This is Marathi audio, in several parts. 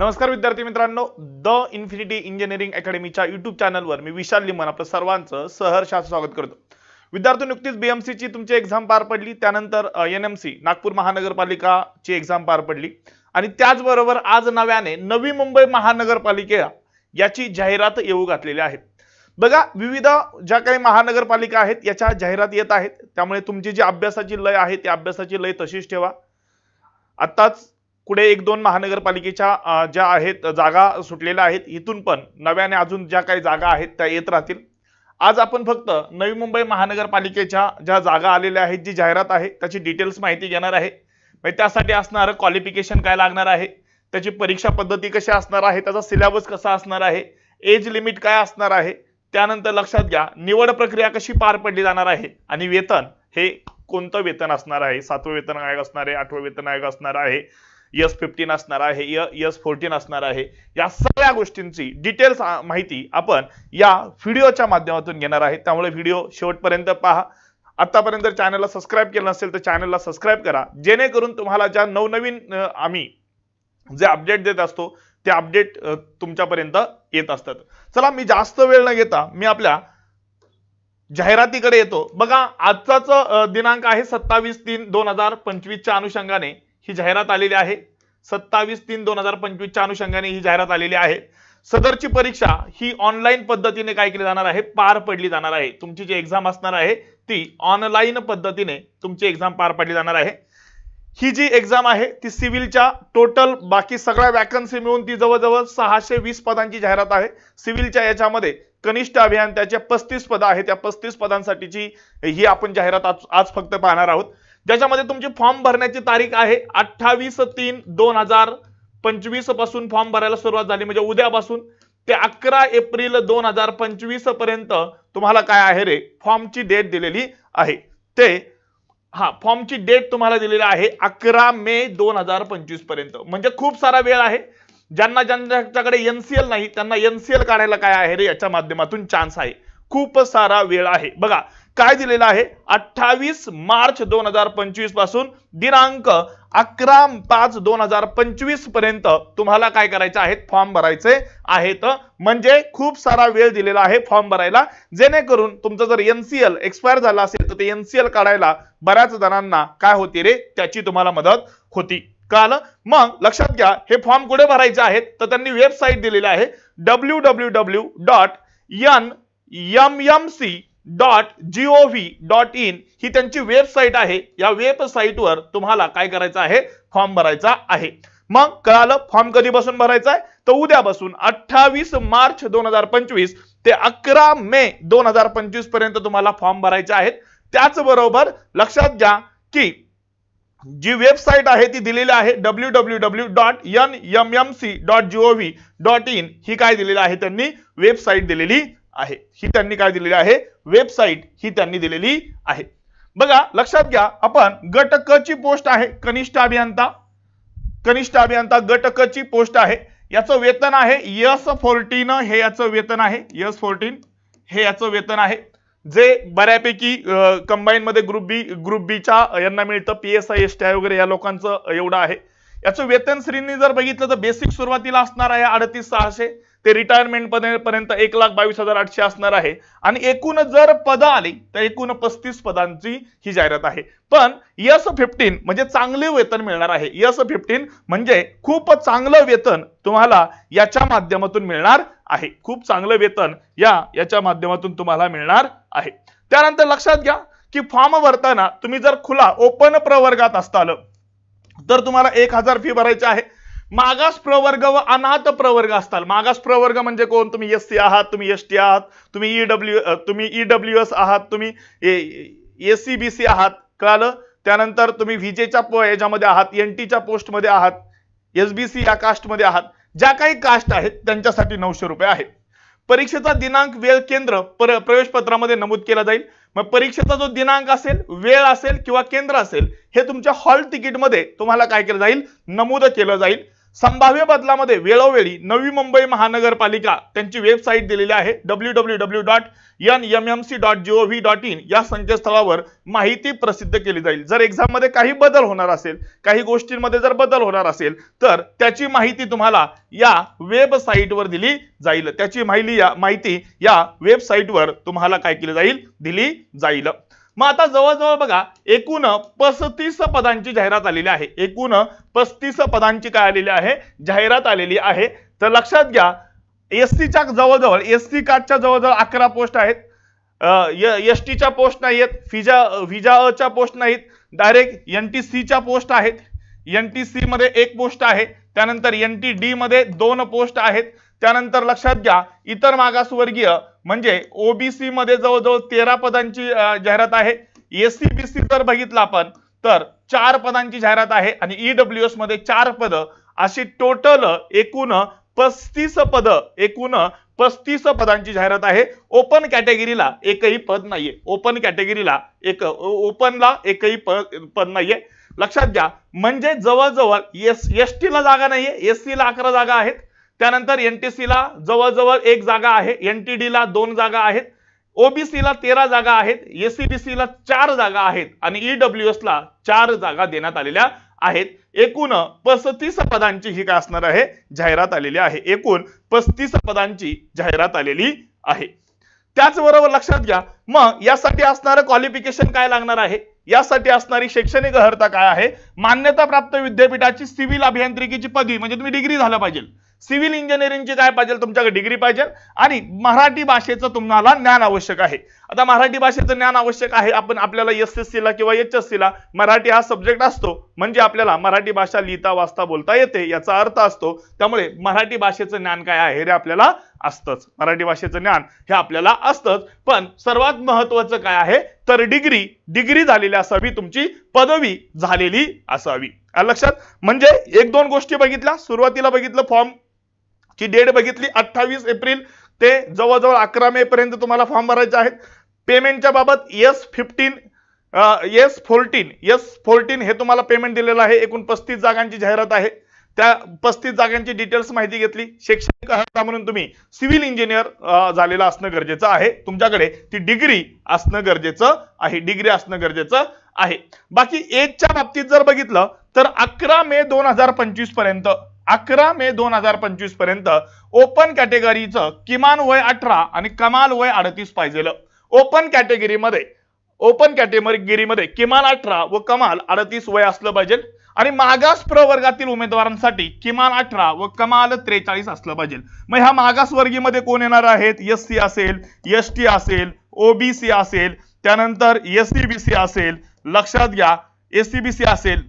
नमस्कार विद्यार्थी मित्रांनो द इन्फिनिटी इंजिनिअरिंग अकॅडमीच्या युट्यूब चॅनलवर मी विशाल लिमन आपलं सर्वांचं सहर्ष स्वागत करतो. विद्यार्थी नुकतीच बीएमसी ची तुमची एक्झाम पार पडली त्यानंतर एन एम सी नागपूर महानगरपालिकाची एक्झाम पार पडली आणि त्याचबरोबर आज नव्याने नवी मुंबई महानगरपालिका याची जाहिरात येऊ घातलेली आहे. बघा विविध ज्या काही महानगरपालिका आहेत याच्या जाहिरात येत आहेत त्यामुळे तुमची जी अभ्यासाची लय आहे त्या अभ्यासाची लय तशीच ठेवा. आत्ताच पुढे एक दोन महानगरपालिकेच्या ज्या आहेत जागा सुटलेल्या आहेत इथून पण नव्याने अजून ज्या काही जागा आहेत त्या येत राहतील. आज आपण फक्त नवी मुंबई महानगरपालिकेच्या ज्या जागा आलेल्या आहेत जी जाहिरात आहे त्याची डिटेल्स माहिती घेणार आहे. म्हणजे त्यासाठी असणारं क्वालिफिकेशन काय लागणार आहे? त्याची परीक्षा पद्धती कशी असणार आहे? त्याचा सिलेबस कसा असणार आहे? एज लिमिट काय असणार आहे? त्यानंतर लक्षात घ्या निवड प्रक्रिया कशी पार पडली जाणार आहे? आणि वेतन हे कोणतं वेतन असणार आहे? सातवं वेतन आयोग असणार आहे आठवं वेतन आयोग असणार आहे? यस फिफ्टीन असणार आहे यस फोर्टीन असणार आहे. या सगळ्या गोष्टींची डिटेल्स माहिती आपण या व्हिडिओच्या माध्यमातून घेणार आहे. त्यामुळे व्हिडिओ शेवटपर्यंत पहा. आतापर्यंत चॅनलला सबस्क्राईब केलं नसेल तर चॅनलला सबस्क्राईब करा. जेणेकरून तुम्हाला ज्या नवनवीन आम्ही जे अपडेट देत असतो ते अपडेट तुमच्यापर्यंत येत असतात. चला मी जास्त वेळ न घेता मी आपल्या जाहिरातीकडे येतो. बघा आजचाच दिनांक आहे सत्तावीस तीन दोन हजार पंचवीसच्या अनुषंगाने. ही जाहिरात आलेली आहे. सत्तावीस तीन दोन हजार पंचवीसच्या अनुषंगाने ही जाहिरात आलेली आहे. सदरची परीक्षा ही ऑनलाईन पद्धतीने काय केली जाणार आहे? पार पडली जाणार आहे. तुमची जी एक्झाम असणार आहे ती ऑनलाईन पद्धतीने तुमची एक्झाम पार पडली जाणार आहे. ही जी एक्झाम आहे ती सिव्हिलच्या टोटल बाकी सगळ्या वॅकन्सी मिळून ती जवळजवळ सहाशे वीस पदांची जाहिरात आहे. सिव्हिलच्या याच्यामध्ये कनिष्ठ अभियंत्याच्या पस्तीस पदं आहेत. त्या पस्तीस पदांसाठीची ही आपण जाहिरात आज आज फक्त पाहणार आहोत. ज्याच्यामध्ये तुमची फॉर्म भरण्याची तारीख आहे अठ्ठावीस तीन दोन हजार पंचवीसपासून फॉर्म भरायला सुरुवात झाली. म्हणजे उद्यापासून ते अकरा एप्रिल दोन हजार पंचवीसपर्यंत तुम्हाला काय आहे रे? फॉर्मची डेट दिलेली आहे. ते हा फॉर्मची डेट तुम्हाला दिलेली आहे अकरा मे दोन हजार पंचवीसपर्यंत. म्हणजे खूप सारा वेळ आहे. ज्यांना ज्यांच्याकडे एनसीएल नाही त्यांना एनसीएल काढायला काय आहे रे याच्या माध्यमातून चान्स आहे. खूप सारा वेळ आहे. बघा काय दिलेलं आहे? अठ्ठावीस मार्च दोन हजार पंचवीसपासून दिनांक अकरा पाच दोन हजार पंचवीसपर्यंत तुम्हाला काय करायचे आहेत फॉर्म भरायचे आहेत. म्हणजे खूप सारा वेळ दिलेला आहे फॉर्म भरायला. जेणेकरून तुमचं जर एनसीएल एक्सपायर झाला असेल तर ते एनसीएल काढायला बऱ्याच जणांना काय होती रे? त्याची तुम्हाला मदत होती. काल मग लक्षात घ्या हे फॉर्म कुठे भरायचे आहेत? तर त्यांनी वेबसाईट दिलेली आहे. W W W dot N M M C dot G O V dot in ही त्यांची वेबसाईट आहे. या वेबसाईटवर तुम्हाला काय करायचं आहे? फॉर्म भरायचा आहे. मग कळालं फॉर्म कधीपासून भरायचा आहे? तर उद्यापासून अठ्ठावीस मार्च दोन हजार पंचवीस ते अकरा मे दोन हजार पंचवीसपर्यंत तुम्हाला फॉर्म भरायचे आहेत. त्याचबरोबर लक्षात घ्या की जी वेबसाईट आहे ती दिलेली आहे W W W dot N M M C dot G O V dot in ही काय दिलेली आहे? त्यांनी वेबसाईट दिलेली आहे. ही त्यांनी काय दिलेली आहे? वेबसाईट ही त्यांनी दिलेली आहे. बघा लक्षात घ्या आपण गट क ची पोस्ट आहे कनिष्ठ अभियंता. कनिष्ठ अभियंता गट क ची पोस्ट आहे. याचं वेतन आहे यस फोर्टीन हे याचं वेतन आहे. यस फोर्टीन हे याचं वेतन आहे. जे बऱ्यापैकी कंबाईन मध्ये ग्रुप बी ग्रुप बीच्या यांना मिळतं. P S I S T I वगैरे या लोकांचं एवढं आहे. याचं वेतन श्रेणी जर बघितलं तर बेसिक सुरुवातीला असणार आहे अडतीस सहाशे. ते रिटायरमेंट पर्यंत एक लाख बावीस हजार आठशे असणार आहे. आणि एकूण जर पदं आली तर एकूण पस्तीस पदांची ही जाहिरात आहे. पण यस फिफ्टीन म्हणजे चांगले वेतन मिळणार आहे. यस फिफ्टीन म्हणजे खूप चांगलं वेतन तुम्हाला याच्या माध्यमातून मिळणार आहे. खूप चांगलं वेतन या याच्या माध्यमातून तुम्हाला मिळणार आहे. त्यानंतर लक्षात घ्या की फॉर्म भरताना तुम्ही जर खुला ओपन प्रवर्गात असताल तर तुम्हाला एक हजार फी भरायची आहे. मागास प्रवर्ग व अनाथ प्रवर्ग असताल मागास प्रवर्ग म्हणजे कोण? तुम्ही एस सी आहात तुम्ही एस टी आहात तुम्ही ईडब्ल्यू तुम्ही ईडब्ल्यू एस आहात तुम्ही एस सी बी सी आहात. कळालं? त्यानंतर तुम्ही विजेच्या पो याच्यामध्ये आहात एन टीच्या पोस्टमध्ये आहात एस बी सी या कास्टमध्ये आहात. ज्या काही कास्ट आहेत त्यांच्यासाठी नऊशे रुपये आहे परीक्षेचा दिनांक वेळ केंद्र पर प्रवेश पत्रामध्ये नमूद केला जाईल. मग परीक्षेचा जो दिनांक असेल वेळ असेल किंवा केंद्र असेल हे तुमच्या हॉल तिकीटमध्ये तुम्हाला काय केलं जाईल? नमूद केलं जाईल. संभाव्य बदलामध्ये वेळोवेळी नवी मुंबई महानगरपालिका त्यांची वेबसाईट दिलेली आहे. W W W dot N M M C dot G O V dot in या संकेतस्थळावर माहिती प्रसिद्ध केली जाईल. जर एक्झाममध्ये काही बदल होणार असेल काही गोष्टींमध्ये जर बदल होणार असेल तर त्याची माहिती तुम्हाला या वेबसाईटवर दिली जाईल. त्याची माहिती या माहिती या वेबसाईटवर तुम्हाला काय केली जाईल? दिली जाईल. मग आता जवळजवळ बघा एकूण पस्तीस पदांची जाहिरात आलेली आहे. एकूण पस्तीस पदांची काय आलेली आहे? जाहिरात आलेली आहे. तर लक्षात घ्या एस सीच्या जवळजवळ एस सी कार्डच्या जवळजवळ अकरा पोस्ट आहेत. एस टीच्या पोस्ट नाहीत फिजा व्हिजा अच्या पोस्ट नाहीत. डायरेक्ट एन टी सीच्या पोस्ट आहेत. एन टी सी मध्ये एक पोस्ट आहे. त्यानंतर एन टी डी मध्ये दोन पोस्ट आहेत. त्यानंतर लक्षात घ्या इतर मागासवर्गीय म्हणजे ओबीसी मध्ये जवळजवळ तेरा पदांची जाहिरात आहे. एससी बीसी जर बघितलं आपण तर चार पदांची जाहिरात आहे आणि ईडब्ल्यू एसमध्ये चार पद. अशी टोटल एकूण पस्तीस पद एकूण पस्तीस पदांची जाहिरात आहे. ओपन कॅटेगरीला एकही पद नाहीये. ओपन कॅटेगरीला एक ओपनला एकही पद पद नाहीये. लक्षात घ्या म्हणजे जवळजवळ एस एस ला जागा नाहीये. एस अकरा जागा आहेत. त्यानंतर एनटीसी ला जवळजवळ एक जागा आहे एनटीडी ला दोन जागा आहेत ओबीसीला तेरा जागा आहेत एसीबीसी ला चार जागा आहेत आणि ईडब्ल्यू एसला चार जागा देण्यात आलेल्या आहेत. एकूण पस्तीस पदांची ही काय असणार आहे? जाहिरात आलेली आहे. एकूण पस्तीस पदांची जाहिरात आलेली आहे. त्याचबरोबर लक्षात घ्या मग यासाठी असणारं क्वालिफिकेशन काय लागणार आहे? यासाठी असणारी शैक्षणिक अर्हता काय आहे? मान्यता प्राप्त विद्यापीठाची सिव्हिल अभियांत्रिकीची पदवी म्हणजे तुम्ही डिग्री झाला पाहिजे. सिव्हिल इंजिनिअरिंगची काय पाहिजे तुमच्याकडे डिग्री पाहिजे आणि मराठी भाषेचं तुम्हाला ज्ञान आवश्यक आहे. आता मराठी भाषेचं ज्ञान आवश्यक आहे आपण आपल्याला एस एस ला किंवा एच एस ला मराठी हा सब्जेक्ट असतो म्हणजे आपल्याला मराठी भाषा लिहिता वाचता बोलता येते याचा अर्थ असतो त्यामुळे मराठी भाषेचं ज्ञान काय आहे हे आपल्याला असतंच. मराठी भाषेचं ज्ञान हे आपल्याला असतंच पण सर्वात महत्वाचं काय आहे तर डिग्री डिग्री झालेली असावी तुमची पदवी झालेली असावी. लक्षात? म्हणजे एक दोन गोष्टी बघितल्या सुरुवातीला बघितलं फॉर्म ची डेट बघितली अठ्ठावीस एप्रिल ते जवळजवळ अकरा मे पर्यंत तुम्हाला फॉर्म भरायचे आहेत. पेमेंटच्या बाबत S fifteen S fourteen S fourteen हे तुम्हाला पेमेंट दिलेलं आहे. एकूण पस्तीस जागांची जाहिरात आहे. त्या पस्तीस जागांची डिटेल्स माहिती घेतली. शैक्षणिक अर्हता म्हणून तुम्ही सिव्हिल इंजिनियर झालेलं असणं गरजेचं आहे. तुमच्याकडे ती डिग्री असणं गरजेचं आहे. डिग्री असणं गरजेचं आहे. बाकी एजच्या बाबतीत जर बघितलं तर अकरा मे दोन हजार पंचवीसपर्यंत अकरा मे दोन हजार पंचवीसपर्यंत ओपन कॅटेगरीचं किमान वय अठरा आणि कमाल वय अडतीस पाहिजे ओपन कॅटेगरीमध्ये ओपन कॅटेगरीमध्ये किमान अठरा व कमाल अडतीस वय असलं पाहिजे आणि मागास प्रवर्गातील उमेदवारांसाठी किमान अठरा व कमाल त्रेचाळीस असलं पाहिजे. मग ह्या मागासवर्गीमध्ये कोण येणार आहेत? एस सी असेल एस टी असेल ओबीसी असेल त्यानंतर एस सी बी सी असेल लक्षात घ्या एस सी बी सी असेल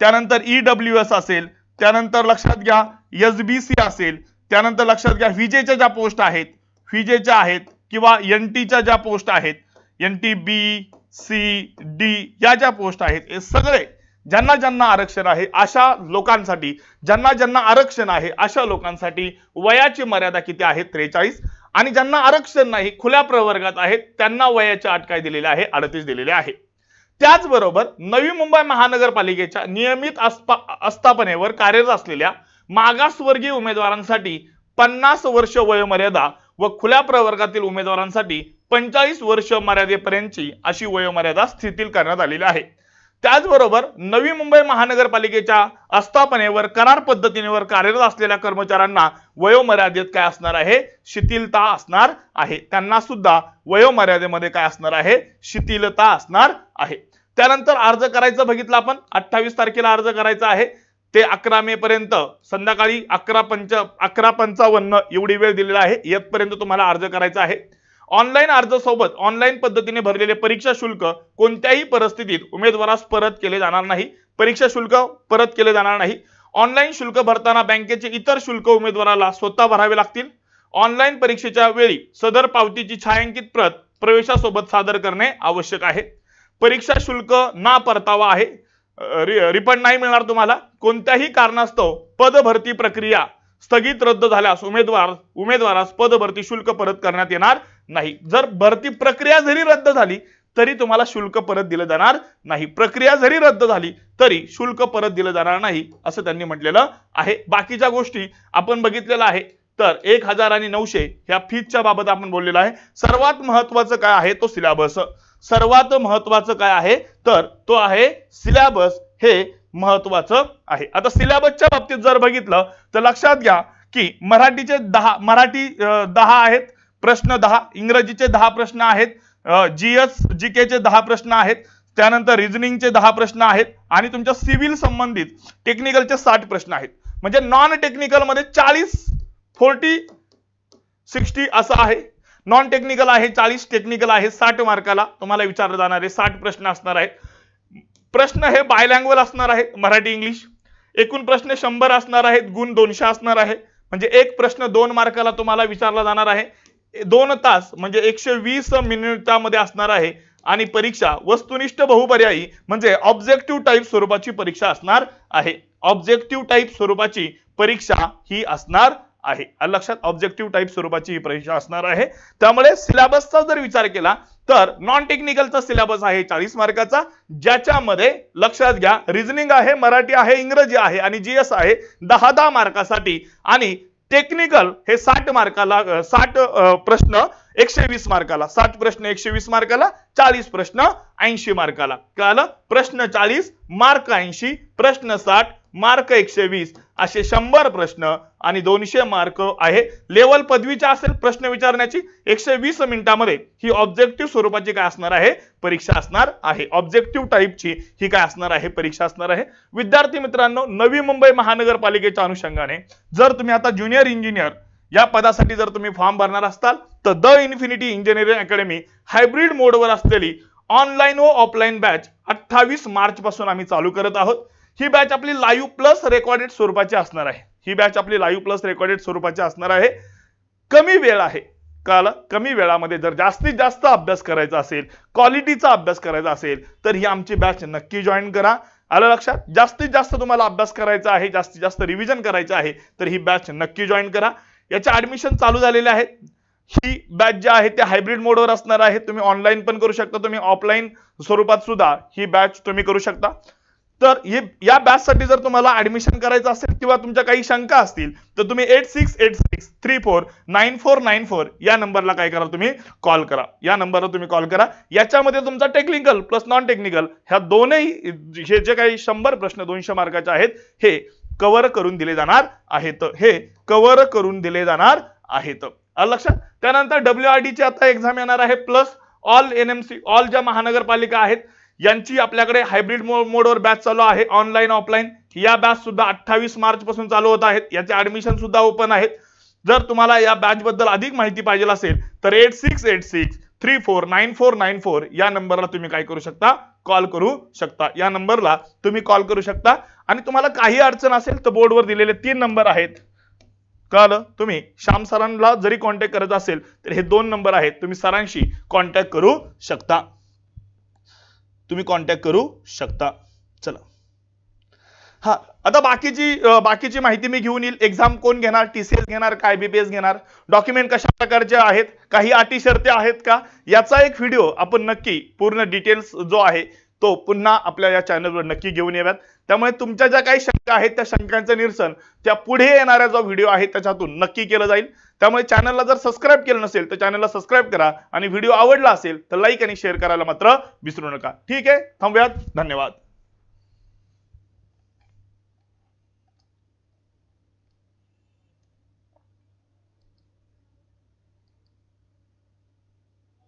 त्यानंतर ईडब्ल्यू एस असेल त्यानंतर लक्षात घ्या एस बी सी असेल त्यानंतर लक्षात घ्या विजेच्या ज्या पोस्ट आहेत विजेच्या आहेत किंवा एन टीच्या ज्या पोस्ट आहेत N T B C D या ज्या पोस्ट आहेत हे सगळे ज्यांना ज्यांना आरक्षण आहे अशा लोकांसाठी ज्यांना ज्यांना आरक्षण आहे अशा लोकांसाठी वयाची मर्यादा किती आहे त्रेचाळीस. आणि ज्यांना आरक्षण नाही खुल्या प्रवर्गात आहेत त्यांना वयाच्या अट काय दिलेल्या आहे अडतीस दिलेले आहे. त्याचबरोबर नवी मुंबई महानगरपालिकेच्या नियमित आस्थापनेवर कार्यरत असलेल्या मागासवर्गीय उमेदवारांसाठी पन्नास वर्ष वयोमर्यादा व खुल्या प्रवर्गातील उमेदवारांसाठी पंचाळीस वर्ष मर्यादेपर्यंतची अशी वयोमर्यादा स्थितील करण्यात आलेली आहे. त्याचबरोबर नवी मुंबई महानगरपालिकेच्या आस्थापनेवर करार पद्धतीनेवर कार्यरत असलेल्या कर्मचाऱ्यांना वयोमर्यादेत काय असणार आहे? शिथिलता असणार आहे. त्यांना सुद्धा वयोमर्यादेमध्ये काय असणार आहे? शिथिलता असणार आहे. त्यानंतर अर्ज करायचं बघितलं आपण. अठ्ठावीस तारखेला अर्ज करायचा आहे. ते अकरा मे पर्यंत संध्याकाळी अकरा पंच अकरा पंचावन्न एवढी वेळ दिलेला आहे. येतपर्यंत तुम्हाला अर्ज करायचा आहे. ऑनलाईन अर्ज सोबत ऑनलाईन पद्धतीने भरलेले परीक्षा शुल्क कोणत्याही परिस्थितीत उमेदवारास परत केले जाणार नाही. परीक्षा शुल्क परत केले जाणार नाही. ऑनलाईन शुल्क भरताना बँकेचे इतर शुल्क उमेदवाराला स्वतः भरावे लागतील. ऑनलाईन परीक्षेच्या वेळी सदर पावतीची छायांकित प्रत प्रवेशासोबत सादर करणे आवश्यक आहे. परीक्षा शुल्क ना परतावा आहे. रिफंड नाही मिळणार तुम्हाला. कोणत्याही कारणास्तव पदभरती प्रक्रिया स्थगित रद्द झाल्यास उमेदवार उमेदवारास पदभरती शुल्क परत करण्यात येणार नाही. जर भरती प्रक्रिया जरी रद्द झाली तरी तुम्हाला शुल्क परत दिलं जाणार नाही. प्रक्रिया जरी रद्द झाली तरी शुल्क परत दिलं जाणार नाही असं त्यांनी म्हटलेलं आहे. बाकीच्या गोष्टी आपण बघितलेलं आहे तर एक हजार आणि नऊशे ह्या फीजच्या बाबत आपण बोललेलो आहे. सर्वात महत्वाचं काय आहे? तो सिलेबस सर्वात महत्वाचं काय आहे? तर तो आहे सिलेबस हे महत्वाचं आहे. आता सिलेबसच्या बाबतीत जर बघितलं तर लक्षात घ्या की मराठीचे दहा मराठी दहा आहेत. प्रश्न दहा इंग्रजीचे दहा प्रश्न आहेत जीएस जी चे दहा प्रश्न आहेत त्यानंतर रिझनिंगचे दहा प्रश्न आहेत आणि तुमच्या सिव्हिल संबंधित टेक्निकलचे साठ प्रश्न आहेत. म्हणजे नॉन टेक्निकलमध्ये चाळीस फोर्टी सिक्स्टी असं आहे. नॉन टेक्निकल आहे चाळीस टेक्निकल आहे साठ मार्काला तुम्हाला विचारले जाणारे साठ प्रश्न असणार आहेत. प्रश्न हे बायलँग्वेज असणार आहेत मराठी इंग्लिश एकूण प्रश्न शंभर असणार आहेत गुण दोनशे असणार आहे. म्हणजे एक प्रश्न दोन मार्काला तुम्हाला विचारला जाणार आहे. दोन तास म्हणजे एकशे वीस मिनिटामध्ये असणार आहे. आणि परीक्षा वस्तुनिष्ठ बहुपर्यायी म्हणजे ऑब्जेक्टिव्ह टाईप स्वरूपाची परीक्षा असणार आहे. ऑब्जेक्टिव्ह टाईप स्वरूपाची परीक्षा ही असणार आहे. लक्षात ऑब्जेक्टिव्ह टाईप स्वरूपाची ही परीक्षा असणार आहे. त्यामुळे सिलेबसचा जर विचार केला तर नॉन टेक्निकलचा सिलेबस आहे चाळीस मार्काचा ज्याच्यामध्ये लक्षात घ्या रिझनिंग आहे मराठी आहे इंग्रजी आहे आणि जीएस आहे दहा दहा मार्कासाठी. आणि टेक्निकल हे साठ मार्काला साठ प्रश्न एकशे वीस मार्काला. साठ प्रश्न एकशे वीस मार्काला चाळीस प्रश्न ऐंशी मार्काला. कळालं? प्रश्न चाळीस मार्क ऐंशी प्रश्न साठ मार्क एकशे वीस असे शंभर प्रश्न आणि दोनशे मार्क आहे. लेवल पदवीच्या असेल प्रश्न विचारण्याची एकशे वीस मिनिटामध्ये ही ऑब्जेक्टिव्ह स्वरूपाची काय असणार आहे? परीक्षा असणार आहे. ऑब्जेक्टिव्ह टाईपची ही काय असणार आहे? परीक्षा असणार आहे. विद्यार्थी मित्रांनो नवी मुंबई महानगरपालिकेच्या अनुषंगाने जर तुम्ही आता ज्युनियर इंजिनियर या पदासाठी जर तुम्ही फॉर्म भरणार असाल तर the infinity engineering academy hybrid मोडवर असलेली ऑनलाईन व ऑफलाईन बॅच अठ्ठावीस मार्च पासून आम्ही चालू करत आहोत. ही बॅच आपली लाईव्ह प्लस रेकॉर्डेड स्वरूपाची असणार आहे. ही बॅच आपली लाईव्ह प्लस रेकॉर्डेड स्वरूपाची असणार आहे. कमी वेळ आहे. काल कमी वेळामध्ये जर जास्तीत जास्त अभ्यास करायचा असेल क्वालिटीचा अभ्यास करायचा असेल तर ही आमची बॅच नक्की जॉईन करा. आलं लक्षात? जास्तीत जास्त तुम्हाला अभ्यास करायचा आहे जास्तीत जास्त रिव्हिजन करायचं आहे तर ही बॅच नक्की जॉईन करा. याचे ऍडमिशन चालू झालेले आहेत. ही बॅच जी आहे ते हायब्रिड मोडवर असणार आहे. तुम्ही ऑनलाईन पण करू शकता तुम्ही ऑफलाईन स्वरूपात सुद्धा ही बॅच तुम्ही करू शकता. तर हे या बॅचसाठी जर तुम्हाला ऍडमिशन करायचं असेल किंवा तुमच्या काही शंका असतील तर तुम्ही eight six eight six three four nine four nine four या नंबरला काय करा तुम्ही कॉल करा. या नंबरला तुम्ही कॉल करा. याच्यामध्ये तुमचा टेक्निकल प्लस नॉन टेक्निकल ह्या दोनही हे जे काही शंभर प्रश्न दोनशे मार्काचे आहेत हे कव्हर करून दिले जाणार आहेत. हे कव्हर करून दिले जाणार आहेत. लक्षात? त्यानंतर डब्ल्यू आर डीची आता एक्झाम येणार आहे plus all N M C all ज्या महानगरपालिका आहेत यांची आपल्याकडे हायब्रिड मोडवर बॅच चालू आहे ऑनलाईन ऑफलाईन या बॅच सुद्धा अठ्ठावीस मार्च पासून चालू होत आहेत. याचे ऍडमिशन सुद्धा ओपन आहेत. जर तुम्हाला या बॅच बद्दल अधिक माहिती पाहिजे असेल तर eight six eight six three four nine four nine four या नंबरला तुम्ही काय करू शकता? कॉल करू शकता. या नंबरला तुम्ही कॉल करू शकता. आणि तुम्हाला काही अडचण असेल तर बोर्डवर दिलेले तीन नंबर आहेत. कळलं? तुम्ही श्याम सरांना जरी कॉन्टॅक्ट करत असेल तर हे दोन नंबर आहेत. तुम्ही सरांशी कॉन्टॅक्ट करू शकता. तुम्ही कॉन्टॅक्ट करू शकता. चला. हा आता बाकीची बाकीची माहिती मी घेऊन येईल. एक्झाम कोण घेणार? टीसीएस घेणार काय बीपीएस घेणार? डॉक्युमेंट कशा प्रकारचे आहेत? काही अटी शर्ते आहेत का? याचा एक व्हिडिओ आपण नक्की पूर्ण डिटेल्स जो आहे तो पुन्हा आपल्या या चॅनलवर नक्की घेऊन याव्यात. त्यामुळे तुमच्या ज्या काही शंका आहेत त्या शंकांचं निरसन त्या पुढे येणारा जो व्हिडिओ आहे त्याच्यातून नक्की केलं जाईल. त्यामुळे चॅनलला जर सबस्क्राईब केलं नसेल तर चॅनलला सबस्क्राईब करा. आणि व्हिडिओ आवडला असेल तर लाईक आणि शेअर करायला मात्र विसरू नका. ठीक आहे? थांबूयात. धन्यवाद.